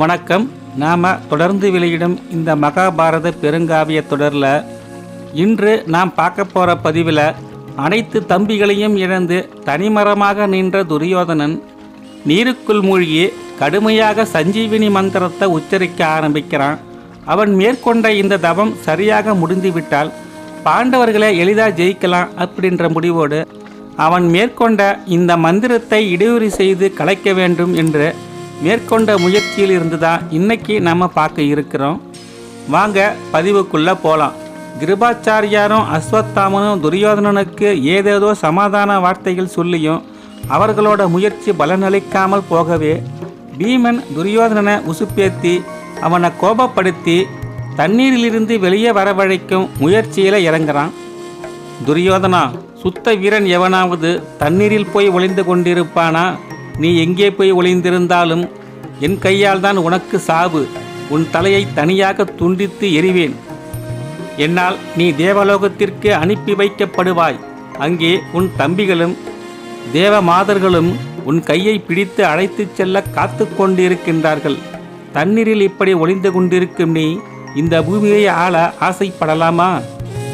வணக்கம். நாம் தொடர்ந்து வெளியிடும் இந்த மகாபாரத பெருங்காவிய தொடரில் இன்று நாம் பார்க்க போகிற பதிவில் அனைத்து தம்பிகளையும் இழந்து தனிமரமாக நின்ற துரியோதனன் நீருக்குள் மூழ்கி கடுமையாக சஞ்சீவினி மந்திரத்தை உச்சரிக்க ஆரம்பிக்கிறான். அவன் மேற்கொண்ட இந்த தவம் சரியாக முடிந்துவிட்டால் பாண்டவர்களை எளிதாக ஜெயிக்கலாம் அப்படின்ற முடிவோடு அவன் மேற்கொண்ட இந்த மந்திரத்தை இடையூறு செய்து கலைக்க வேண்டும் என்று மேற்கொண்ட முயற்சியில் இருந்து தான் இன்னைக்கு நம்ம பார்க்க இருக்கிறோம். வாங்க பதிவுக்குள்ளே போகலாம் கிருபாச்சாரியாரும் அஸ்வத்தாமனும் துரியோதனனுக்கு ஏதேதோ சமாதான வார்த்தைகள் சொல்லியும் அவர்களோட முயற்சி பலனளிக்காமல் போகவே பீமன் துரியோதனனை உசுப்பேத்தி அவனை கோபப்படுத்தி தண்ணீரிலிருந்து வெளியே வரவழைக்கும் முயற்சியில் இறங்குறான். துரியோதனா சுத்த வீரன் எவனாவது தண்ணீரில் போய் ஒளிந்து கொண்டிருப்பானா? நீ எங்கே போய் ஒளிந்திருந்தாலும் என் கையால் தான் உனக்கு சாவு. உன் தலையை தனியாக துண்டித்து எறிவேன். என்னால் நீ தேவலோகத்திற்கு அனுப்பி வைக்கப்படுவாய். அங்கே உன் தம்பிகளும் தேவ மாதர்களும் உன் கையை பிடித்து அழைத்துச் செல்ல காத்து கொண்டிருக்கின்றார்கள். தண்ணீரில் இப்படி ஒளிந்து கொண்டிருக்கும் நீ இந்த பூமியை ஆள ஆசைப்படலாமா?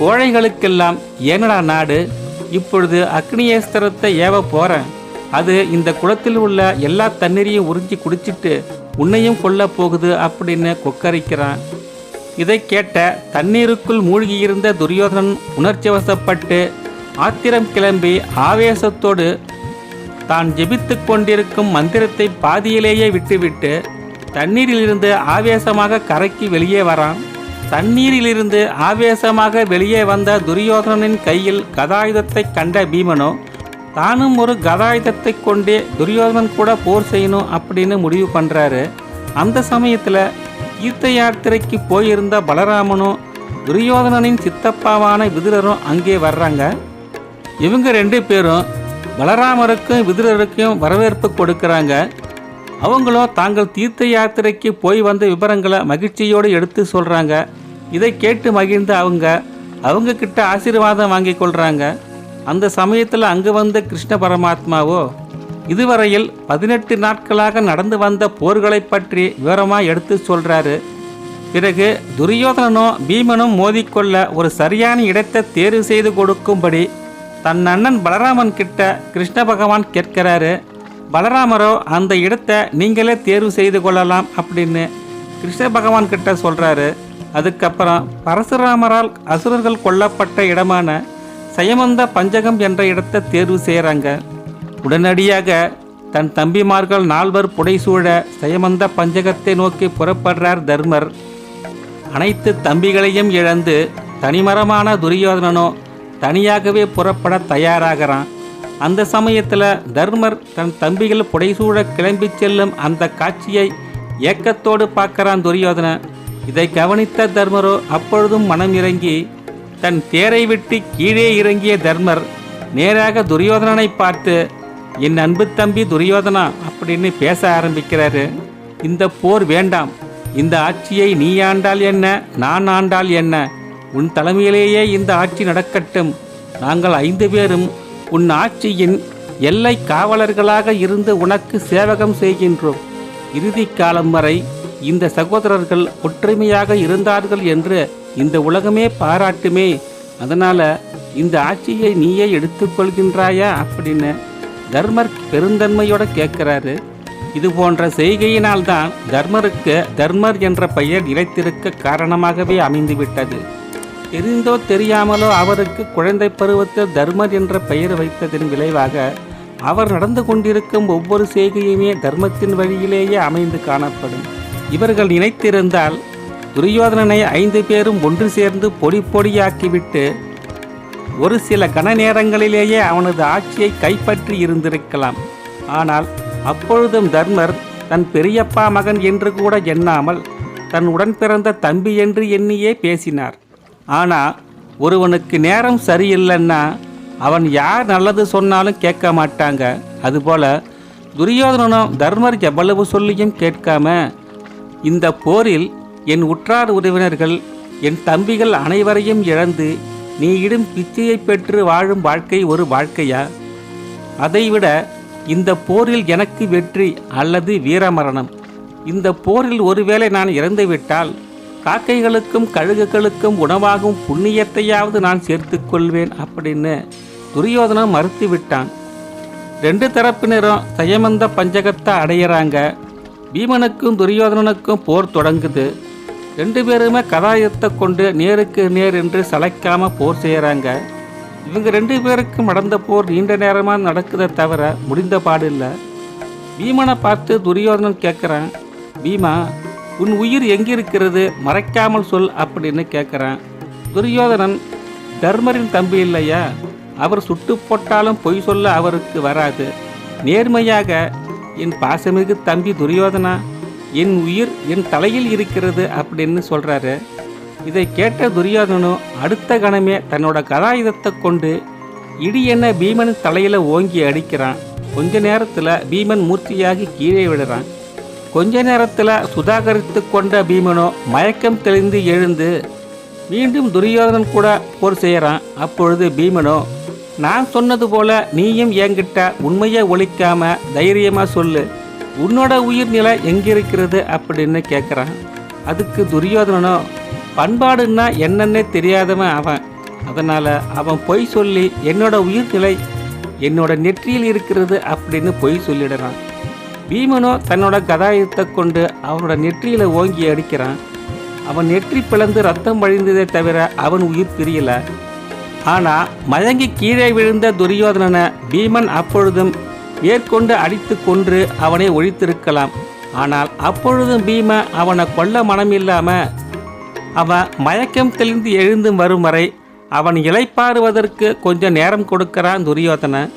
கோழைகளுக்கெல்லாம் ஏனடா நாடு? இப்பொழுது அக்னியேஸ்திரத்தை ஏவ போகிறேன் அது இந்த குளத்தில் உள்ள எல்லா தண்ணீரையும் உறிஞ்சி குடிச்சிட்டு உன்னையும் கொல்ல போகுது அப்படின்னு கொக்கரிக்கிறான். இதை கேட்ட தண்ணீருக்குள் மூழ்கியிருந்த துரியோதனன் உணர்ச்சிவசப்பட்டு ஆத்திரம் கிளம்பி ஆவேசத்தோடு தான் ஜெபித்து கொண்டிருக்கும் மந்திரத்தை பாதியிலேயே விட்டுவிட்டு தண்ணீரிலிருந்து ஆவேசமாக கரைக்கு வெளியே வரான். தண்ணீரிலிருந்து ஆவேசமாக வெளியே வந்த துரியோதனனின் கையில் கதாயுதத்தை கண்ட பீமனோ தானும் ஒரு கதாயுதத்தை கொண்டே துரியோதனன் கூட போர் செய்யணும் அப்படின்னு முடிவு பண்ணுறாரு அந்த சமயத்தில் தீர்த்த யாத்திரைக்கு போயிருந்த பலராமனும் துரியோதனனின் சித்தப்பாவான விதுரரும் அங்கே வர்றாங்க. இவங்க ரெண்டு பேரும் பலராமருக்கும் விதுரருக்கும் வரவேற்பு கொடுக்குறாங்க. அவங்களும் தாங்கள் தீர்த்த யாத்திரைக்கு போய் வந்த விவரங்களை மகிழ்ச்சியோடு எடுத்து சொல்கிறாங்க இதை கேட்டு மகிழ்ந்த அவங்க அவங்க கிட்ட ஆசீர்வாதம் வாங்கி கொள்கிறாங்க அந்த சமயத்தில் அங்கு வந்த கிருஷ்ண பரமாத்மாவோ இதுவரையில் பதினெட்டு நாட்களாக நடந்து வந்த போர்களை பற்றி விவரமாக எடுத்து சொல்கிறாரு பிறகு துரியோதனனும் பீமனும் மோதிக்கொள்ள ஒரு சரியான இடத்தை தேர்வு செய்து கொடுக்கும்படி தன் அண்ணன் பலராமன் கிட்ட கிருஷ்ண பகவான் கேட்கிறாரு பலராமரோ அந்த இடத்தை நீங்களே தேர்வு செய்து கொள்ளலாம் அப்படின்னு கிருஷ்ண பகவான் கிட்ட சொல்கிறாரு அதுக்கப்புறம் பரசுராமரால் அசுரர்கள் கொல்லப்பட்ட இடமான சயமந்த பஞ்சகம் என்ற இடத்தை தேர்வு செய்கிறாங்க உடனடியாக தன் தம்பிமார்கள் நால்வர் புடைசூழ சயமந்த பஞ்சகத்தை நோக்கி புறப்படுறார் தர்மர். அனைத்து தம்பிகளையும் இழந்து தனிமரமான துரியோதனனோ தனியாகவே புறப்பட தயாராகிறான். அந்த சமயத்தில் தர்மர் தன் தம்பிகள் புடைசூழ கிளம்பி செல்லும் அந்த காட்சியை ஏக்கத்தோடு பார்க்கறான் துரியோதனன். இதை கவனித்த தர்மரோ அப்பொழுதும் மனம் இறங்கி தன் தேரை விட்டு கீழே இறங்கிய தர்மர் நேராக துரியோதனனை பார்த்து என் அன்பு தம்பி துரியோதனா அப்படின்னு பேச ஆரம்பிக்கிறாரு. இந்த போர் வேண்டாம். இந்த ஆட்சியை நீ ஆண்டால் என்ன நான் ஆண்டால் என்ன? உன் தலைமையிலேயே இந்த ஆட்சி நடக்கட்டும். நாங்கள் ஐந்து பேரும் உன் ஆட்சியின் எல்லை காவலர்களாக இருந்து உனக்கு சேவகம் செய்கின்றோம். இறுதி காலம் வரை இந்த சகோதரர்கள் ஒற்றுமையாக இருந்தார்கள் என்று இந்த உலகமே பாராட்டுமே. அதனால் இந்த ஆட்சியை நீயே எடுத்துக்கொள்கின்றாயா அப்படின்னு தர்மர் பெருந்தன்மையோட கேட்குறாரு இது போன்ற செய்கையினால்தான் தர்மருக்கு தர்மர் என்ற பெயர் நிலைத்திருக்க காரணமாகவே அமைந்துவிட்டது. தெரிந்தோ தெரியாமலோ அவருக்கு குழந்தை பருவத்தில் தர்மர் என்ற பெயர் வைத்ததன் விளைவாக அவர் நடந்து கொண்டிருக்கும் ஒவ்வொரு செய்கையுமே தர்மத்தின் வழியிலேயே அமைந்து காணப்படும். இவர்கள் நினைத்திருந்தால் துரியோதனனை ஐந்து பேரும் ஒன்று சேர்ந்து பொடி பொடியாக்கிவிட்டு ஒரு சில கன நேரங்களிலேயே அவனது ஆட்சியை கைப்பற்றி இருந்திருக்கலாம். ஆனால் அப்பொழுதும் தர்மர் தன் பெரியப்பா மகன் என்று கூட எண்ணாமல் தன் உடன் பிறந்த தம்பி என்று எண்ணியே பேசினார். ஆனால் ஒருவனுக்கு நேரம் சரியில்லைன்னா அவன் யார் நல்லது சொன்னாலும் கேட்க மாட்டாங்க. அதுபோல துரியோதனனும் தர்மர் எவ்வளவு சொல்லியும் கேட்காம இந்த போரில் என் உற்றார் உறவினர்கள் என் தம்பிகள் அனைவரையும் இழந்து நீ இடும் பிச்சையை பெற்று வாழும் வாழ்க்கை ஒரு வாழ்க்கையா? அதைவிட இந்த போரில் எனக்கு வெற்றி அல்லது வீரமரணம். இந்த போரில் ஒருவேளை நான் இறந்துவிட்டால் காக்கைகளுக்கும் கழுகுகளுக்கும் உணவாகும் புண்ணியத்தையாவது நான் சேர்த்து கொள்வேன் அப்படின்னு துரியோதனன் மறுத்து விட்டான் ரெண்டு தரப்பினரும் சயமந்த பஞ்சகத்தை அடையிறாங்க. பீமனுக்கும் துரியோதனனுக்கும் போர் தொடங்குது. ரெண்டு பேருமே கதாயுதத்தை கொண்டு நேருக்கு நேர் என்று சளைக்காம போர் செய்கிறாங்க இவங்க ரெண்டு பேருக்கும் நடந்த போர் நீண்ட நேரமாக நடக்குதே தவிர முடிந்த பாடு இல்லை பீமனை பார்த்து துரியோதனன் கேட்குறான் பீமா உன் உயிர் எங்கிருக்கிறது? மறைக்காமல் சொல் அப்படின்னு கேட்குறான் துரியோதனன் தர்மரின் தம்பி இல்லையா? அவர் சுட்டு போட்டாலும் பொய் சொல்ல அவருக்கு வராது. நேர்மையாக என் பாசமிகு தம்பி துரியோதனா? என் உயிர் என் தலையில் இருக்கிறது அப்படின்னு சொல்கிறாரு இதை கேட்ட துரியோதனனும் அடுத்த கணமே தன்னோட கதாயுதத்தை கொண்டு இடி என்ன பீமன் தலையில் ஓங்கி அடிக்கிறான். கொஞ்ச நேரத்தில் பீமன் மூர்த்தியாகி கீழே விடுறான் கொஞ்ச நேரத்தில் சுதாகரித்து கொண்ட பீமனோ மயக்கம் தெளிந்து எழுந்து மீண்டும் துரியோதனன் கூட போர் செய்கிறான் அப்பொழுது பீமனோ நான் சொன்னது போல நீயும் என்கிட்ட உண்மையை ஒழிக்காம தைரியமாக சொல்லு. உன்னோட உயிர்நிலை எங்கிருக்கிறது அப்படின்னு கேட்குறான் அதுக்கு துரியோதனனோ பண்பாடுன்னா என்னன்னே தெரியாதவன் அவன். அதனால் அவன் பொய் சொல்லி என்னோட உயிர்நிலை என்னோட நெற்றியில் இருக்கிறது அப்படின்னு பொய் சொல்லிடுறான். பீமனோ தன்னோட கதாயுதத்தை கொண்டு அவனோட நெற்றியில் ஓங்கி அடிக்கிறான். அவன் நெற்றி பிளந்து ரத்தம் வழிந்ததே தவிர அவன் உயிர் பிரியல. ஆனால் மயங்கி கீழே விழுந்த துரியோதனனை பீமன் அப்பொழுதும் மேற்கொண்டு அடித்து கொன்று அவனை ஒழித்திருக்கலாம். ஆனால் அப்பொழுதும் பீம அவனை கொல்ல மனமில்லாம அவன் மயக்கம் தெளிந்து எழுந்து வரும் வரை அவன் இலைப்பாறுவதற்கு கொஞ்சம் நேரம் கொடுக்கிறான் துரியோதனன்.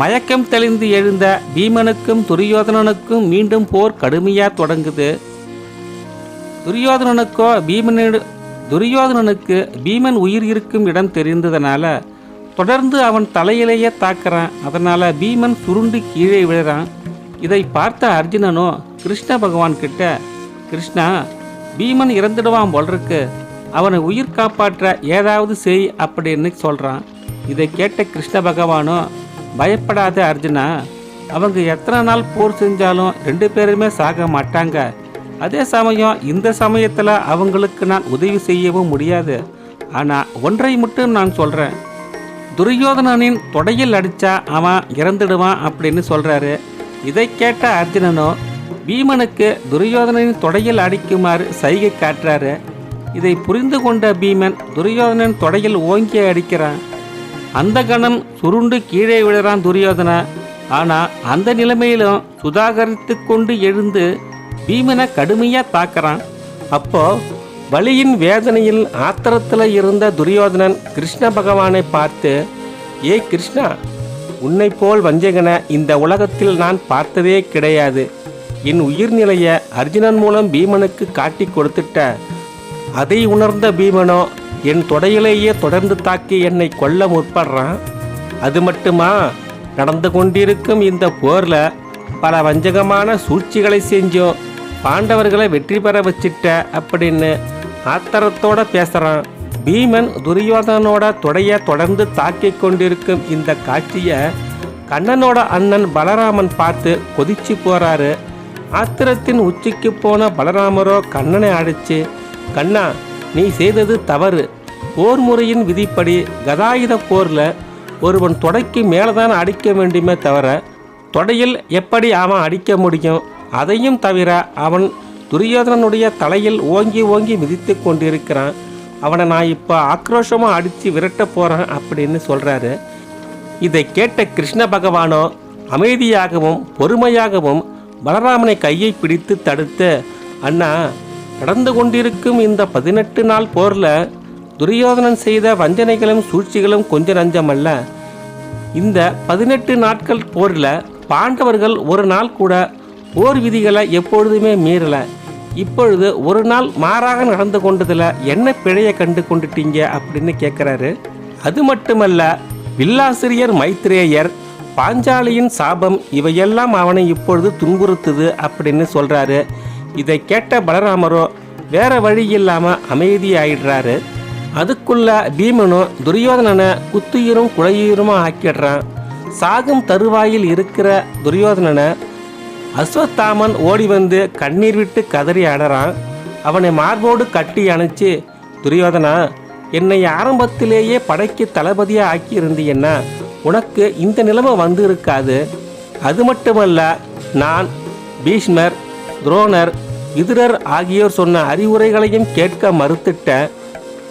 மயக்கம் தெளிந்து எழுந்த பீமனுக்கும் துரியோதனனுக்கும் மீண்டும் போர் கடுமையாக தொடங்குது. துரியோதனனுக்கோ பீமனோடு துரியோதனனுக்கு பீமன் உயிர் இருக்கும் இடம் தெரிந்ததனால தொடர்ந்து அவன் தலையிலேயே தாக்குறான். அதனால் பீமன் சுருண்டு கீழே விழுறான். இதை பார்த்த அர்ஜுனனோ கிருஷ்ண பகவான் கிட்ட கிருஷ்ணா பீமன் இறந்துடுவான் போல் இருக்கு அவனை உயிர் காப்பாற்ற ஏதாவது செய் அப்படின்னு சொல்கிறான் இதை கேட்ட கிருஷ்ண பகவானோ பயப்படாத அர்ஜுனா அவங்க எத்தனை நாள் போர் செஞ்சாலும் ரெண்டு பேருமே சாக மாட்டாங்க. அதே சமயம் இந்த சமயத்தில் அவங்களுக்கு நான் உதவி செய்யவும் முடியாது. ஆனால் ஒன்றை மட்டும் நான் சொல்கிறேன் துரியோதனனின் தொடையில் அடித்தா அவன் இறந்துடுவான் அப்படின்னு சொல்கிறாரு இதை கேட்ட அர்ஜுனனோ பீமனுக்கு துரியோதனனின் தொடையில் அடிக்குமாறு சைகை காட்டுறாரு. இதை புரிந்து கொண்ட பீமன் துரியோதனன் தொடையில் ஓங்கி அடிக்கிறான். அந்த கணம் சுருண்டு கீழே விழுறான் துரியோதனா. ஆனால் அந்த நிலைமையிலும் சுதாகரித்து கொண்டு எழுந்து பீமனை கடுமையாக தாக்குறான். அப்போ வலியின் வேதனையில் ஆத்திரத்தில் இருந்த துரியோதனன் கிருஷ்ண பகவானை பார்த்து ஏ கிருஷ்ணா உன்னை போல் வஞ்சகன இந்த உலகத்தில் நான் பார்த்ததே கிடையாது. என் உயிர்நிலையை அர்ஜுனன் மூலம் பீமனுக்கு காட்டி கொடுத்துட்ட அதை உணர்ந்த பீமனோ என் தொடையிலேயே தொடர்ந்து தாக்கி என்னை கொல்ல முற்படுறான்? அது மட்டுமா? நடந்து கொண்டிருக்கும் இந்த போரில் பல வஞ்சகமான சூழ்ச்சிகளை செஞ்சோம் பாண்டவர்களை வெற்றி பெற வச்சிட்ட அப்படின்னு ஆத்திரத்தோட பேசுறான். பீமன் துரியோதனோட தொடைய தொடர்ந்து தாக்கிக் கொண்டிருக்கும் இந்த காட்சியை கண்ணனோட அண்ணன் பலராமன் பார்த்து கொதிச்சு போறாரு. ஆத்திரத்தின் உச்சிக்கு போன பலராமரோ கண்ணனை அழைச்சு கண்ணா நீ செய்தது தவறு. போர் முறையின் விதிப்படி கதாயுத போர்ல ஒருவன் தொடைக்கு மேலதான் அடிக்க வேண்டுமே தவிர தொடையில் எப்படி அவன் அடிக்க முடியும் அதையும் தவிர அவன் துரியோதனனுடைய தலையில் ஓங்கி ஓங்கி மிதித்து கொண்டிருக்கிறான். அவனை நான் இப்போ ஆக்ரோஷமாக அடித்து விரட்ட போகிறேன் அப்படின்னு சொல்கிறாரு இதை கேட்ட கிருஷ்ண பகவானோ அமைதியாகவும் பொறுமையாகவும் பலராமனை கையை பிடித்து தடுத்து அண்ணா நடந்து கொண்டிருக்கும் இந்த பதினெட்டு நாள் போரில் துரியோதனன் செய்த வஞ்சனைகளும் சூழ்ச்சிகளும் கொஞ்ச நஞ்சமல்ல. இந்த பதினெட்டு நாட்கள் போரில் பாண்டவர்கள் ஒரு நாள் கூட போர் விதிகளை எப்பொழுதுமே மீறலை. இப்பொழுது ஒரு நாள் மாறாக நடந்து கொண்டதில் என்ன பிழையை கண்டு கொண்டுட்டீங்க அப்படின்னு கேட்குறாரு அது மட்டுமல்ல வில்லாசிரியர் மைத்ரேயர் பாஞ்சாலியின் சாபம் இவையெல்லாம் அவனை இப்பொழுது துன்புறுத்துது அப்படின்னு சொல்கிறாரு இதை கேட்ட பலராமரோ வேற வழி இல்லாமல் அமைதியாயிடுறாரு. அதுக்குள்ள பீமனும் துரியோதனனை குத்துயிரும் குழையுயிருமா ஆக்கிடுறான். சாகும் தருவாயில் இருக்கிற துரியோதனனை அஸ்வத்தாமன் ஓடி வந்து கண்ணீர் விட்டு கதறி அடறான். அவனை மார்போடு கட்டி அணைச்சு துரியோதனா என்னை ஆரம்பத்திலேயே படைக்கு தளபதியாக ஆக்கியிருந்தீன்னா உனக்கு இந்த நிலைமை வந்து இருக்காது அது மட்டுமல்ல நான் பீஷ்மர் துரோணர் விதுரர் ஆகியோர் சொன்ன அறிவுரைகளையும் கேட்க மறுத்துட்டேன்.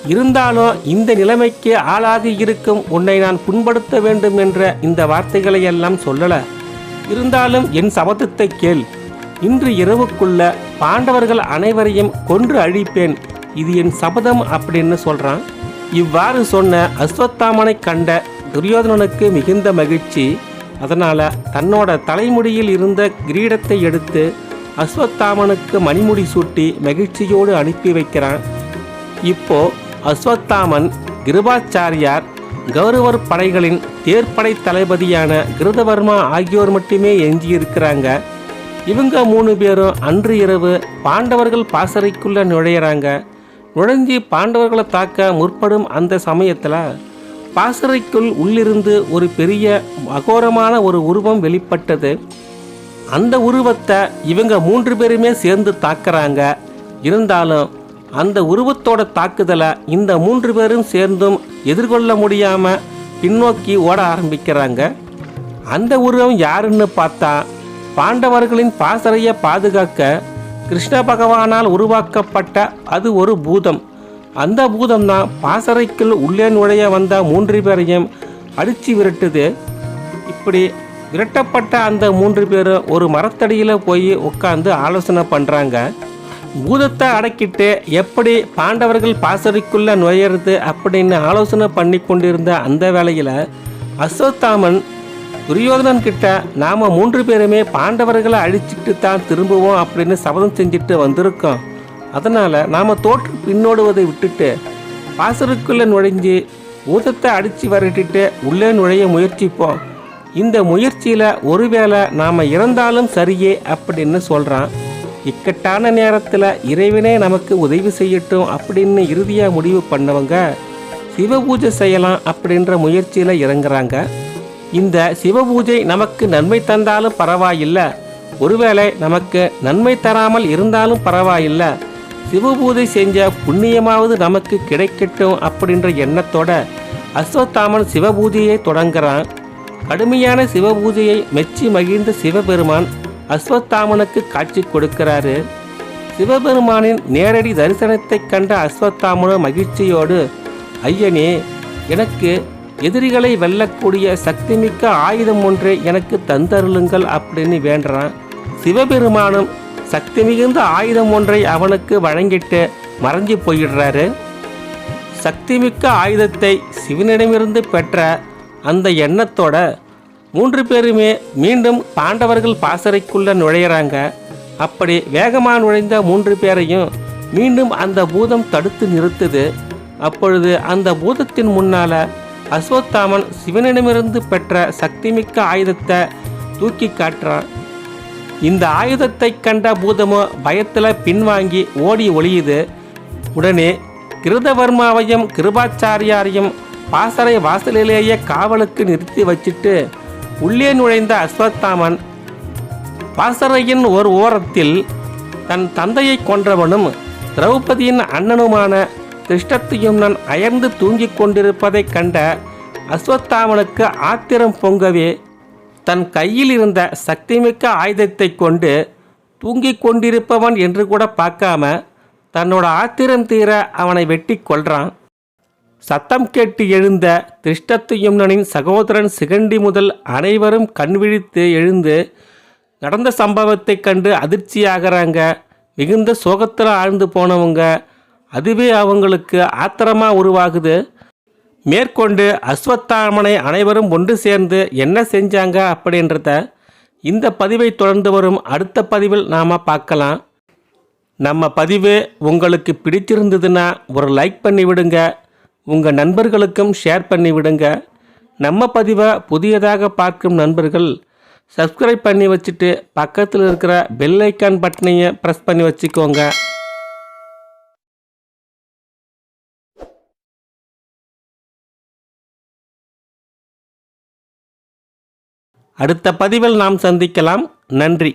இருந்தாலும் இந்த நிலைமைக்கு ஆளாகி இருக்கும் உன்னை நான் புண்படுத்த வேண்டும் என்ற இந்த வார்த்தைகளை எல்லாம் இருந்தாலும் என் சபதத்தை கேள். இன்று இரவுக்குள்ள பாண்டவர்கள் அனைவரையும் கொன்று அழிப்பேன். இது என் சபதம் அப்படின்னு சொல்கிறான் இவ்வாறு சொன்ன அஸ்வத்தாமனை கண்ட துரியோதனனுக்கு மிகுந்த மகிழ்ச்சி. அதனால் தன்னோட தலைமுடியில் இருந்த கிரீடத்தை எடுத்து அஸ்வத்தாமனுக்கு மணிமுடி சூட்டி மகிழ்ச்சியோடு அனுப்பி வைக்கிறான். இப்போ அஸ்வத்தாமன் கிருபாச்சாரியார் கௌரவர் படைகளின் தேர்ப்படை தளபதியான கிருதவர்மா ஆகியோர் மட்டுமே எஞ்சியிருக்கிறாங்க. இவங்க மூணு பேரும் அன்று இரவு பாண்டவர்கள் பாசறைக்குள்ளே நுழையிறாங்க. நுழைஞ்சி பாண்டவர்களை தாக்க முற்படும் அந்த சமயத்தில் பாசறைக்குள் உள்ளிருந்து ஒரு பெரிய அகோரமான ஒரு உருவம் வெளிப்பட்டது. அந்த உருவத்தை இவங்க மூன்று பேருமே சேர்ந்து தாக்குறாங்க. இருந்தாலும் அந்த உருவத்தோட தாக்குதலை இந்த மூன்று பேரும் சேர்ந்தும் எதிர்கொள்ள முடியாமல் பின்னோக்கி ஓட ஆரம்பிக்கிறாங்க. அந்த உருவம் யாருன்னு பார்த்தா பாண்டவர்களின் பாசறையை பாதுகாக்க கிருஷ்ண பகவானால் உருவாக்கப்பட்ட அது ஒரு பூதம். அந்த பூதம் தான் பாசறைக்குள் உள்ளே நுழைய வந்த மூன்று பேரையும் அடித்து விரட்டுது. இப்படி விரட்டப்பட்ட அந்த மூன்று பேரும் ஒரு மரத்தடியில் போய் உட்காந்து ஆலோசனை பண்ணுறாங்க பூதத்தை அடக்கிட்டு எப்படி பாண்டவர்கள் பாசறைக்குள்ளே நுழையிறது அப்படின்னு ஆலோசனை பண்ணி கொண்டிருந்த அந்த வேளையில் அஸ்வத்தாமன் துரியோதனன் கிட்ட நாம் மூன்று பேருமே பாண்டவர்களை அழிச்சிட்டு தான் திரும்புவோம் அப்படின்னு சபதம் செஞ்சுட்டு வந்திருக்கோம். அதனால் நாம் தோற்று பின்னோடுவதை விட்டுட்டு பாசருக்குள்ளே நுழைஞ்சு பூதத்தை அடித்து வரட்டிட்டு உள்ளே நுழைய முயற்சிப்போம். இந்த முயற்சியில் ஒருவேளை நாம் இறந்தாலும் சரியே அப்படின்னு சொல்கிறான் இக்கட்டான நேரத்தில் இறைவனே நமக்கு உதவி செய்யட்டும் அப்படின்னு இறுதியாக முடிவு பண்ணவங்க சிவ பூஜை செய்யலாம் அப்படின்ற முயற்சியில் இறங்குறாங்க. இந்த சிவ பூஜை நமக்கு நன்மை தந்தாலும் பரவாயில்லை. ஒருவேளை நமக்கு நன்மை தராமல் இருந்தாலும் பரவாயில்லை. சிவ பூஜை செஞ்ச புண்ணியமாவது நமக்கு கிடைக்கட்டும் அப்படின்ற எண்ணத்தோட அஸ்வத்தாமன் சிவபூஜையை தொடங்குறான். கடுமையான சிவபூஜையை மெச்சி மகிழ்ந்த சிவபெருமான் அஸ்வத்தாமனுக்கு காட்சி கொடுக்கிறாரு. சிவபெருமானின் நேரடி தரிசனத்தைக் கண்ட அஸ்வத்தாமனு மகிழ்ச்சியோடு ஐயனே எனக்கு எதிரிகளை வெல்லக்கூடிய சக்திமிக்க ஆயுதம் ஒன்றை எனக்கு தந்தருளுங்கள் அப்படின்னு வேண்டுறான். சிவபெருமானும் சக்தி மிகுந்த ஆயுதம் ஒன்றை அவனுக்கு வழங்கிட்டு மறைஞ்சு போயிடுறாரு. சக்திமிக்க ஆயுதத்தை சிவனிடமிருந்து பெற்ற அந்த எண்ணத்தோட மூன்று பேருமே மீண்டும் பாண்டவர்கள் பாசறைக்குள்ள நுழையிறாங்க. அப்படி வேகமாக நுழைந்த மூன்று பேரையும் மீண்டும் அந்த பூதம் தடுத்து நிறுத்துது. அப்பொழுது அந்த பூதத்தின் முன்னால அஸ்வத்தாமன் சிவனிடமிருந்து பெற்ற சக்திமிக்க ஆயுதத்தை தூக்கி காட்டுறான். இந்த ஆயுதத்தை கண்ட பூதமோ பயத்தில் பின்வாங்கி ஓடி ஒளியுது. உடனே கிருதவர்மாவையும் கிருபாச்சாரியாரையும் பாசறை வாசலிலேயே காவலுக்கு நிறுத்தி வச்சுட்டு உள்ளே நுழைந்த அஸ்வத்தாமன் பாசறையின் ஒரு ஓரத்தில் தன் தந்தையை கொன்றவனும் திரௌபதியின் அண்ணனுமான திருஷ்டத்தியும்னன் அயர்ந்து தூங்கிக் கொண்டிருப்பதைக் கண்ட அஸ்வத்தாமனுக்கு ஆத்திரம் பொங்கவே தன் கையில் இருந்த சக்திமிக்க ஆயுதத்தை கொண்டு தூங்கிக் கொண்டிருப்பவன் என்று கூட பார்க்காம தன்னோட ஆத்திரம் தீர அவனை வெட்டி கொள்றான் சத்தம் கேட்டு எழுந்த திருஷ்டத்துயம்னனின் சகோதரன் சிகண்டி முதல் அனைவரும் கண்விழித்து எழுந்து நடந்த சம்பவத்தை கண்டு அதிர்ச்சியாகிறாங்க. மிகுந்த சோகத்தில் ஆழ்ந்து போனவங்க. அதுவே அவங்களுக்கு ஆத்திரமாக உருவாகுது. மேற்கொண்டு அஸ்வத்தாமனை அனைவரும் ஒன்று சேர்ந்து என்ன செஞ்சாங்க? அப்படின்றத இந்த பதிவை தொடர்ந்து வரும் அடுத்த பதிவில் நாம் பார்க்கலாம். நம்ம பதிவு உங்களுக்கு பிடிச்சிருந்ததுன்னா ஒரு லைக் பண்ணி விடுங்க உங்கள் நண்பர்களுக்கும் ஷேர் பண்ணி விடுங்க. நம்ம பதிவை புதியதாக பார்க்கும் நண்பர்கள் சப்ஸ்கிரைப் பண்ணி வச்சுட்டு பக்கத்தில் இருக்கிற பெல் ஐக்கான் பட்டனையை ப்ரெஸ் பண்ணி வச்சுக்கோங்க. அடுத்த பதிவில் நாம் சந்திக்கலாம். நன்றி.